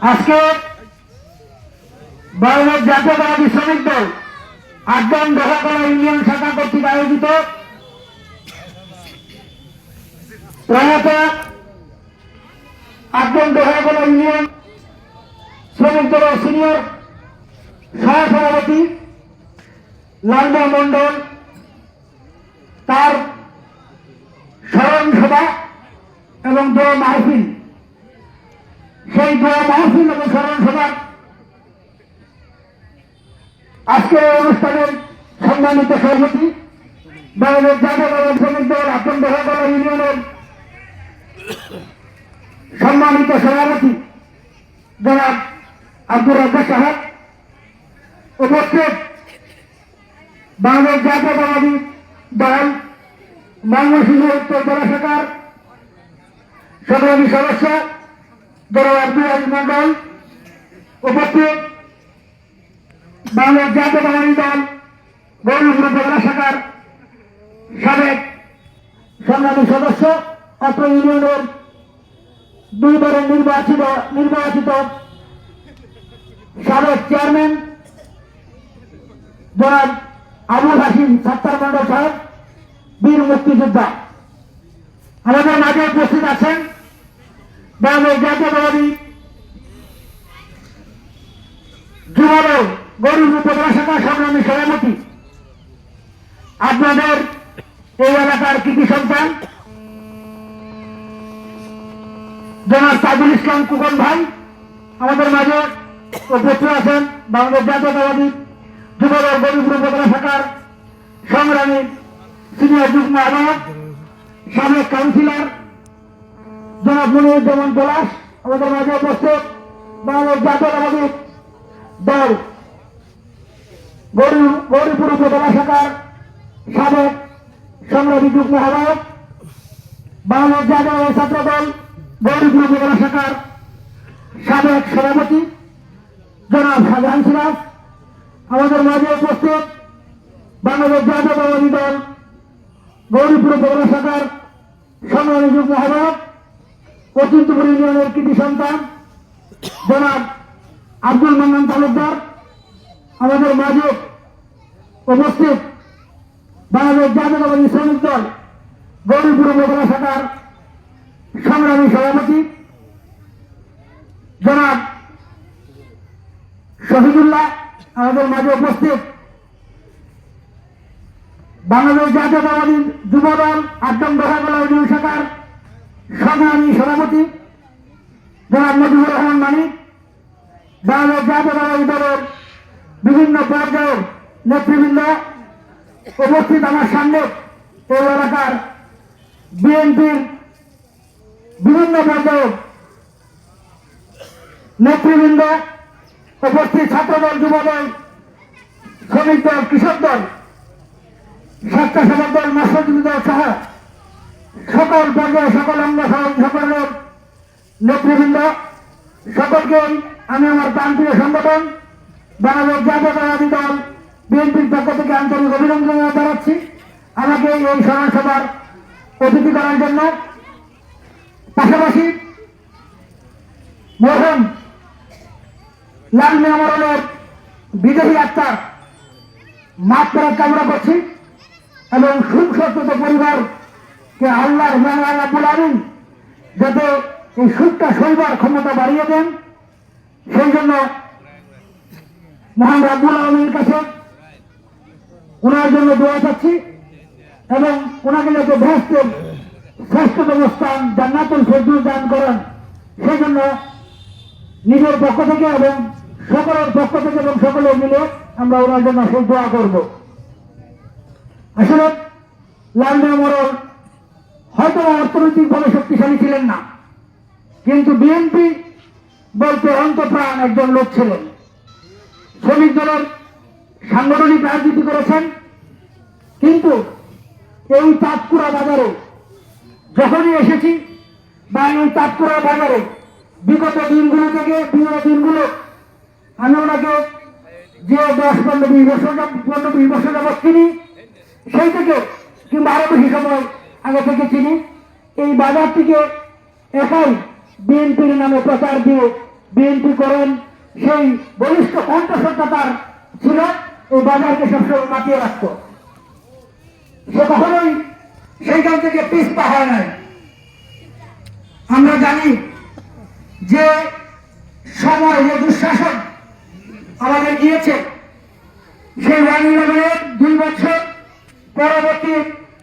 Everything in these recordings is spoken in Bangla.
আজকে বাংলাদেশ জাতীয়তাবাদী শ্রমিক দল আটজন দোকাকলা ইউনিয়ন শাখা কর্তৃক আয়োজিত প্রয়াত আটজন দোকাকলা ইউনিয়ন শ্রমিক দলের সিনিয়র সহসভাপতি লালদা মন্ডল তার স্মরণ সভা এবং দোয়া মাহফিল সেই দোয়া মাহফিল এবং স্মরণ সভার আজকের অনুষ্ঠানের সম্মানিত সভাপতি বাংলাদেশ জাতীয়তাবাদী শ্রমিক দল আপন দোহাগলা ইউনিয়নের সম্মানিত সভাপতি, জনাব আব্দুর রাজ্জাক সাহেব উপস্থিত। বাংলাদেশ জাতীয়তাবাদী দল ময়মনসিংহ উত্তর জেলা শাখার সংগ্রামী সদস্য জনাব আব্দুল মন্ডল উপস্থিত বাংলাদেশ জাতীয়তাবাদী দল গৌরীপুর শাখার সাবেক সংগ্রামী সদস্য, অত্র ইউনিয়নের দুইবারের নির্বাচিত নির্বাচিত সাবেক চেয়ারম্যান, জনাব আবুল হাসিম সত্তার মন্ডল সাহেব, বীর মুক্তিযোদ্ধা। আমাদের মাঝে উপস্থিত আছেন বাংলাদেশ জাতীয়তাবাদী যুবদল গরিব উপজেলা সংগ্রামী সভাপতি। আপনাদের এই এলাকার কৃতি সন্তান? জনাব সাইদুল ইসলাম কুকন ভাই, আমাদের মাঝে উপস্থিত আছেন বাংলাদেশ জাতীয়তাবাদী যুবদল গরিব উপজেলা শাখার সংগ্রামী সিনিয়র যুগ্ম আহ্বায়ক, সাবেক কাউন্সিলর জনাব মনিরুজ্জামান পলাশ আমাদের মাঝে উপস্থিত বাংলাদেশ জাতীয়তাবাদী দল, গৌরী গৌরীপুর উপজেলা শাখার সাবেক সংগ্রামী যুগ্ম আহ্বায়ক বাংলাদেশ জাতীয় ছাত্র দল, গৌরীপুর উপজেলা শাখার সাবেক সভাপতি জনাব শাহজাহান সিরাজ, আমাদের মাঝে উপস্থিত বাংলাদেশ জাতীয়তাবাদী দল, গৌরীপুর উপজেলা শাখার সংগ্রামী যুগ্ম আহ্বায়ক অচিন্তপুর ইউনিয়নের কৃতি সন্তান, জনাব আব্দুল মান্নান তালুকদার, আমাদের মাঝে উপস্থিত বাংলাদেশ জাতীয়তাবাদী শ্রমিক দল, গৌরীপুর উপজেলা শাখার সংগ্রামী সভাপতি, জনাব শহীদুল্লাহ আমাদের মাঝে উপস্থিত বাংলাদেশ জাতীয়তাবাদী যুবদল আটম দোহাগলা ইউনিয়ন শাখার সংগ্রামী সভাপতি জনাব মজিবুর রহমান মানিক বাংলাদেশ জাতীয়তাবাদী দলের বিভিন্ন পর্যায়ের নেতৃবৃন্দ উপস্থিত আমার সামনে এই এলাকার বিএনপির বিভিন্ন পর্যায়ের নেতৃবৃন্দ, উপস্থিত ছাত্রদল, যুবদল, শ্রমিক দল, কৃষক দল, স্বেচ্ছাসেবক দল, মৎস্যজীবী দল সহ সকল পর্যায়ে সকল অঙ্গ সকলের নেতৃবৃন্দ, সকলকে আমি আমার প্রান্তীয় সংগঠন বাংলাদেশ জাতীয়তাবাদী দল, বিএনপির পক্ষ থেকে আন্তরিক অভিনন্দন জানাচ্ছি। আমাকে এই স্মরণ অতিথি করার জন্য পাশাপাশি মরহম লাল মেমরের বিদেশি আত্মার করার কামনা করছি এবং সুখসত্ত পরিবারকে আল্লাহর মেহমান আব্বুল আমিন যাতে এই সুখটা সইবার ক্ষমতা বাড়িয়ে দেন। সেই জন্য মহান রাব্বুল আলমীর কাছে ওনার জন্য দোয়া চাচ্ছি এবং ওনাকে যাতে ভ্রষ্টের শ্রেষ্ঠতম স্থান জান্নাতুল ফেরদুল দান করেন। সেই জন্য নিজের পক্ষ থেকে এবং সকলের পক্ষ থেকে এবং সকলে মিলে আমরা ওনার জন্য সেই দোয়া করব। আসলে লাল মরল হয়তো অর্থনৈতিকভাবে শক্তিশালী ছিলেন না। কিন্তু বিএনপি বলতে অন্তপ্রাণ একজন লোক ছিলেন। শ্রমিক দলের সাংগঠনিক রাজনীতি করেছেন। কিন্তু এই তাঁতকুড়া বাজারে যখনই এসেছি, বা এই তাঁতকুড়া বাজারে বিগত দিনগুলো থেকে বিগত দিনগুলো, আমি ওনাকে যে দশ পনেরো বিশ বছর পনেরো বিশ বছর যাবৎ চিনি, সেই থেকে কিংবা আরও বেশি সময় আগে থেকে চিনি। এই বাজারটিকে একাই বিএনপির নামে প্রচার দিয়ে বিএনপি করেন। সেই বলিষ্ঠ কণ্ঠস্বরটা তার ছিল। এই বাজারকে সবসময় মাতিয়ে রাখত। সে কখনোই সেইখান থেকে পিছপা হয় নাই। আমরা জানি যে সময়, যে দুঃশাসন আমাদের গিয়েছে। সেই ওয়ান ইলেভেনের দুই বছর পরবর্তী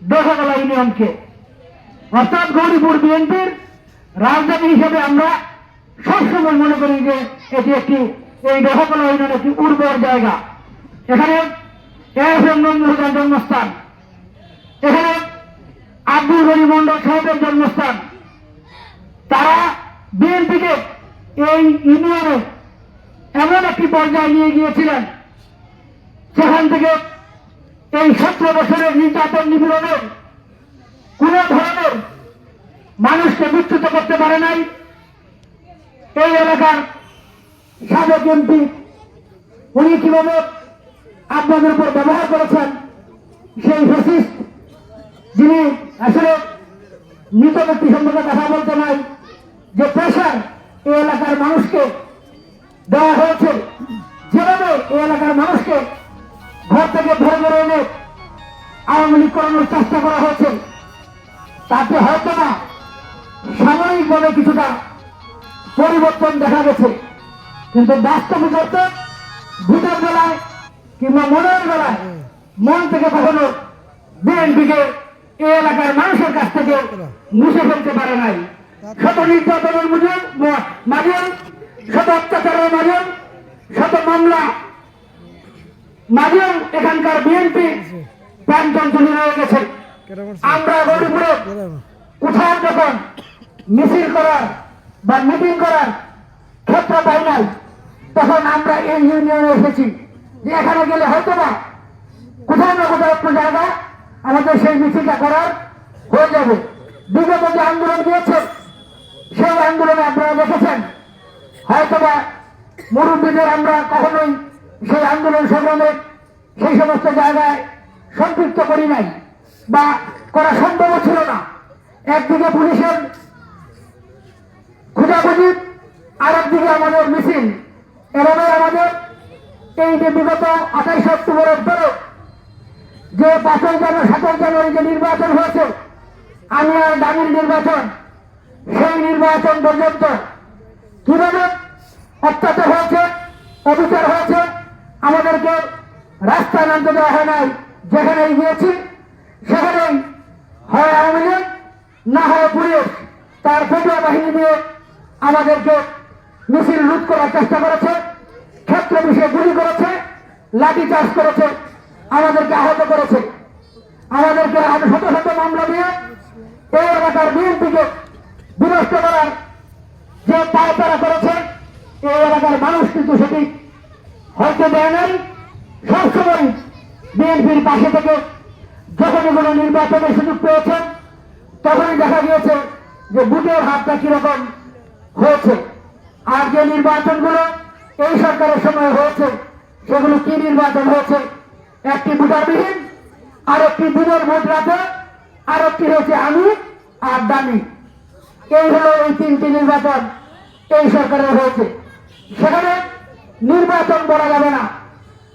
দোষাগলা ইউনিয়নকে। অর্থাৎ গৌরীপুর বিএনপির রাজধানী হিসেবে আমরা সবসময় মনে করি যে এটি একটি, এই দোষাগলা ইউনিয়ন একটি উর্বর জায়গা। এখানে এস এম জন্মস্থান। এখানে আব্দুল গনি মন্ডল সাহেবের জন্মস্থান। তারা বিএনপিকে এই ইউনিয়নে এমন একটি পর্যায়ে নিয়ে গিয়েছিলেন, সেখান থেকে এই সতেরো বছরের নির্যাতন নিপীড়নের কোন ধরনের মানুষকে বিচ্যুত করতে পারে নাই। এই এলাকার সাবেক এমপি উনি কীভাবে আপনাদের উপর ব্যবহার করেছেন, সেই ফেসিস্ট যিনি আসলে মৃত ব্যক্তি সম্পর্কে কথা বলতে নাই, যে প্রেশার এই এলাকার মানুষকে দেওয়া হয়েছে, যেভাবে এই এলাকার মানুষকে ঘর থেকে ধরে ধরে এনে আওয়ামী লীগ করানোর চেষ্টা করা হয়েছে। তাতে হয়তো না সাময়িকভাবে কিছুটা পরিবর্তন দেখা গেছে। কিন্তু বাস্তবে করতে ভোটের বেলায় কিংবা মনের বেলায় মন থেকে কখনো বিএনপিকে এই এলাকার মানুষের কাছ থেকে মুছে ফেলতে পারে নাই। শত নির্যাতনের মাঝে, শত অত্যাচারের মাঝে, শত মামলা মাঝেও এখানকার বিএনপি প্রাণতন্ত্রী রয়ে গেছে। আমরা গরিপুরে কোথাও যখন মিছিল করার বা মিটিং করার ক্ষেত্র পাই নাই, তখন আমরা এই ইউনিয়নে এসেছি যে এখানে গেলে হয়তো না কোথাও না কোথাও একটু জায়গা আমাদের সেই মিছিলটা করার হয়ে যাবে। বিগত যে আন্দোলন দিয়েছে সেই আন্দোলনে আপনারা দেখেছেন, হয়তোবা মুরব্বীদের আমরা কখনোই সেই আন্দোলন সংগ্রামে সেই সমস্ত জায়গায় সম্পৃক্ত করি নাই বা করা সম্ভব ছিল না। একদিকে পুলিশের খোঁজাখুঁজি আর একদিকে আমাদের মিছিল। এভাবে আমাদের এই যে বিগত আঠাইশ অক্টোবরের পরে যে পাঁচই জানুয়ারি, সাতই জানুয়ারি যে নির্বাচন হয়েছে, আমি আর দামির নির্বাচন, সেই নির্বাচন পর্যন্ত কীভাবে অত্যাচার হয়েছে, অবিচার হয়েছে আমাদেরকে রাস্তায় নামতে দেওয়া হয় নাই, যেখানেই গিয়েছি সেখানেই হয় আওয়ামী লীগ, না হয় পুলিশ। তার পেটুয়া বাহিনী দিয়ে আমাদেরকে মিছিল লুট করার চেষ্টা করেছে, ক্ষেত্র বিষয়ে গুলি করেছে লাঠি চাষ করেছে, আমাদেরকে আহত করেছে। আমাদেরকে শত শত মামলা দিয়ে এই এলাকার বিএনপিকে বিনষ্ট করার যে পায় তারা করেছে, এই এলাকার মানুষ কিন্তু সেটি হয়তো দেয় নাই সবসময় বিএনপির পাশে থেকে যখনই কোনো নির্বাচনের সুযোগ পেয়েছে, তখনই দেখা গিয়েছে যে বুটের হাতটা কীরকম হয়েছে। আর যে নির্বাচনগুলো এই সরকারের সময় হয়েছে, সেগুলো কি নির্বাচন হয়েছে? একটি ভোটারবিহীন আর একটি দিনের ভোট রাতে আর একটি হয়েছে আমি আর দামি। এই হলো এই তিনটি নির্বাচন এই সরকারের হয়েছে। সেখানে নির্বাচন বলা যাবে না।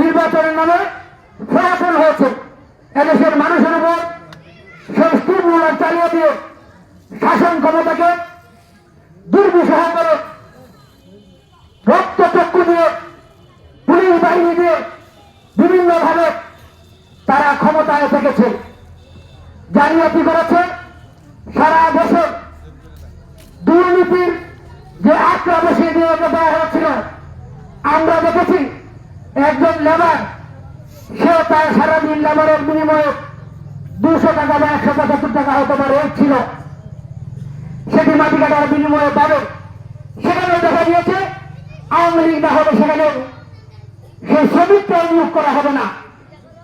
নির্বাচনের নামে ফলাফল হয়েছে। এদেশের মানুষের উপর সেই স্টিমুলার চালিয়ে দিয়ে শাসন ক্ষমতাকে দুর্বিষহ করে রক্তচক্ষু দিয়ে পুলিশ বাহিনী দিয়ে বিভিন্নভাবে তারা ক্ষমতায় থেকেছে জালিয়াতি করেছে সারা দেশে। দুর্নীতির যে আক্রা বসিয়ে দিয়ে দেওয়া হয়েছিল আমরা দেখেছি একজন লেবার সে তার সারাদিন লেবারের বিনিময়ে দুশো টাকা বা একশো পঁচাত্তর টাকা হয়তো বা রেট ছিল। সেটি মাটি কাটার বিনিময়ে পাবে। সেখানে দেখা দিয়েছে আওয়ামী লীগ না হবে সেখানে সেই শ্রমিককে নিয়োগ করা হবে না।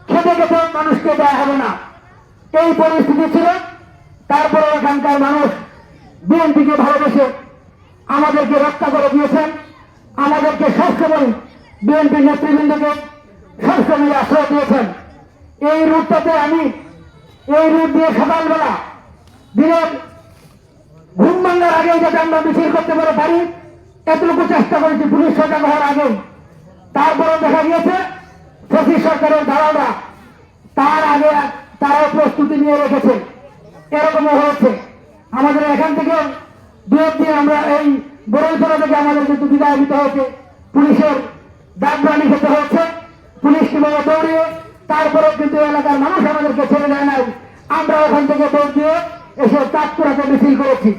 খেতে খেতে মানুষকে দেওয়া হবে না। এই পরিস্থিতি ছিল। তারপরে এখানকার মানুষ বিএনপিকে ভালোবেসে আমাদেরকে রক্ষা করে দিয়েছেন। আমাদেরকে সবসময় বিএনপির নেতৃবৃন্দকে সবসময় আশ্রয় দিয়েছেন। এই রুটটাতে আমি এই রুট দিয়ে সকালবেলা দিনের ঘুম ভাঙার আগে যাতে আমরা মিছিল করতে পারে, পারি, এতটুকু চেষ্টা করেছি পুলিশ সজাগ হওয়ার আগে তারপরে দেখা গিয়েছে শশী সরকারের দালালরা তার আগে তারাও প্রস্তুতি নিয়ে রেখেছে। এরকমও হয়েছে। আমাদের এখান থেকে দু আমরা এই বরৈতলা থেকে আমাদের কিন্তু দিতে হয়েছে পুলিশের ডাকবানি খেতে হচ্ছে। পুলিশ কীভাবে দৌড়িয়ে তারপরে কিন্তু এলাকার মানুষ আমাদেরকে ছেড়ে দেয় নাই। আমরা ওখান থেকে দৌড় দিয়ে এসে চাঁদপুরাতে মিছিল করেছি।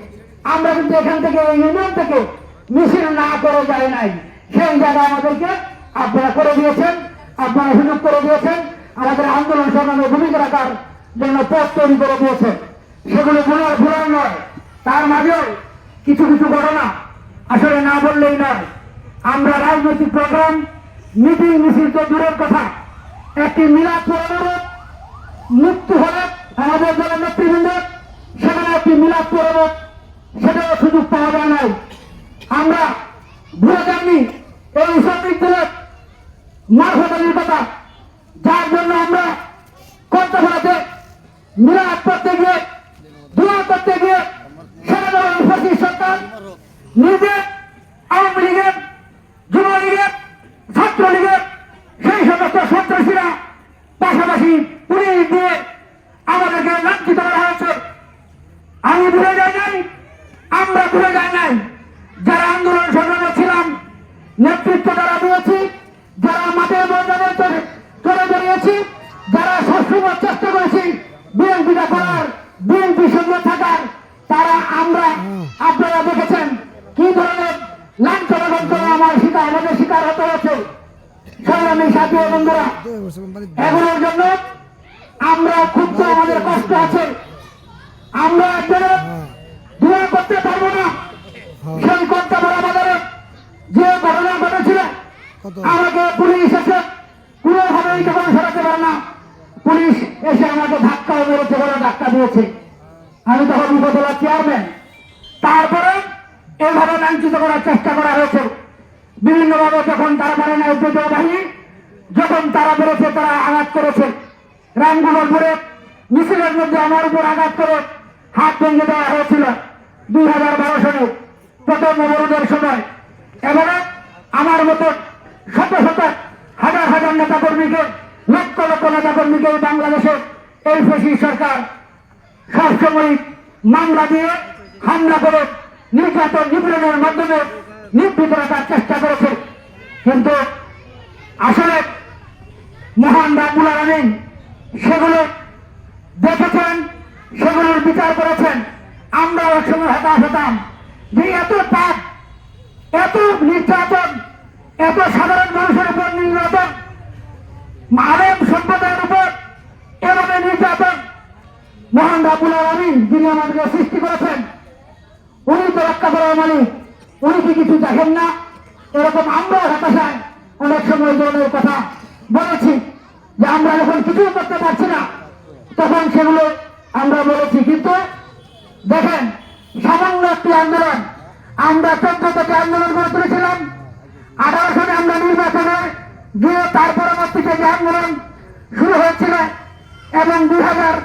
আমরা কিন্তু এখান থেকে ইউনিয়ন থেকে মিছিল না করে যায় নাই। সেই জায়গা আমাদেরকে আপনারা করে দিয়েছেন, আপনারা সুযোগ করে দিয়েছেন। আমাদের আন্দোলন সংগ্রামে ভূমিকা রাখার জন্য পথ তৈরি করে দিয়েছেন। সেগুলো ভুলার ভুলার নয়। তার মাঝেও কিছু কিছু ঘটনা আসলে না বললেই নয়। আমরা রাজনৈতিক প্রোগ্রাম, মিটিং মিছিল তো দূরের কথা। একটি মিলাদ পরব মৃত্যু হলে আমাদের দলের নেতৃবৃন্দ, সেখানে একটি মিলাদ পরব সেটাও সুযোগ পাওয়া যায় নাই। আমরা ভুলে যাননি এই দলের মারফতালির কথা। যার জন্য আমরা করতে ফেলাতে মিলাদ করতে গিয়ে, দোয়া করতে গিয়ে সেখানে সরকার নিজে আওয়ামী লীগের, যুবলীগের, ছাত্রলীগের, সেই সমস্ত সন্ত্রাসীরা পাশাপাশি পুলিশ দিয়ে আমাদেরকে লাঞ্ছিত করা হয়েছে। আমি ভুলে যাই নাই, আমরা ভুলে যাই নাই, যারা আন্দোলন সংগ্রামে ছিলাম, নেতৃত্ব যারা দিয়েছি, যারা মাঠের ময়দানে চলে বেরিয়েছি, যারা সবসময় চেষ্টা করেছি বিএনপিটা করার, বিএনপির সঙ্গে থাকার, তারা আমরা, আপনারা দেখেছেন কি ধরনের লাঞ্ছনা যন্ত্রণা আমার শিকার আমাদের শিকার হতে হয়েছে। সংগ্রামী সাথী বন্ধুরা এগুলোর জন্য আমরা ক্ষুব্ধ আমাদের কষ্ট আছে। আমরা একজনের দোয়া করতে পারব না। সেই করতে পারা বাজারে যে ঘটনা ঘটেছিল আমাকে পুলিশ এসে কোনোভাবেই তখন সরাতে পারে না। পুলিশ এসে আমাকে ধাক্কা মেরেছে বলে ধাক্কা দিয়েছে। বাহিনী যখন তারা বেড়েছে তারা আঘাত করেছে রামগুলোর উপরে মিছিলের মধ্যে আমার উপর আঘাত করে হাত ভেঙে দেওয়া হয়েছিল দুই হাজার বারো সালে। প্রথম অবরোধের সময় এবারে আমার মতো শত শত হাজার হাজার নেতা কর্মীকে লক্ষ লক্ষ নেতা কর্মীকে বাংলাদেশে এই সরকার সবসময় মামলা দিয়ে হামলা করে নির্যাতন নিপীড়নের মাধ্যমে রাখার চেষ্টা করেছে। কিন্তু আসলে মহান রাবুল আলমিন সেগুলো দেখেছেন, সেগুলোর বিচার করেছেন। আমরা একসময় হতাশ হতাম যে এত পাপ, এত নির্যাতন, এত সাধারণ মানুষের উপর নির্যাতন, আলেম সম্প্রদায়ের উপর এভাবে নির্যাতন। মহান রাবুল আলমিন যিনি আমাদেরকে সৃষ্টি করেছেন, উনি তো রক্ষা করার মালিক, উনি কি কিছু দেখেন না? এরকম আমরা হতাশায় অনেক সময় ধরনের কথা বলেছি যে আমরা যখন কিছু করতে পারছি না, তখন সেগুলো আমরা বলেছি। কিন্তু দেখেন, সামান্য একটি আন্দোলন, আমরা চোদ্দ থেকে আন্দোলন করে তুলেছিলাম। আঠারো সালে আমরা নির্বাচনে গিয়ে তার পরবর্তীতে যে আন্দোলন শুরু হয়েছিল এবং দুই হাজার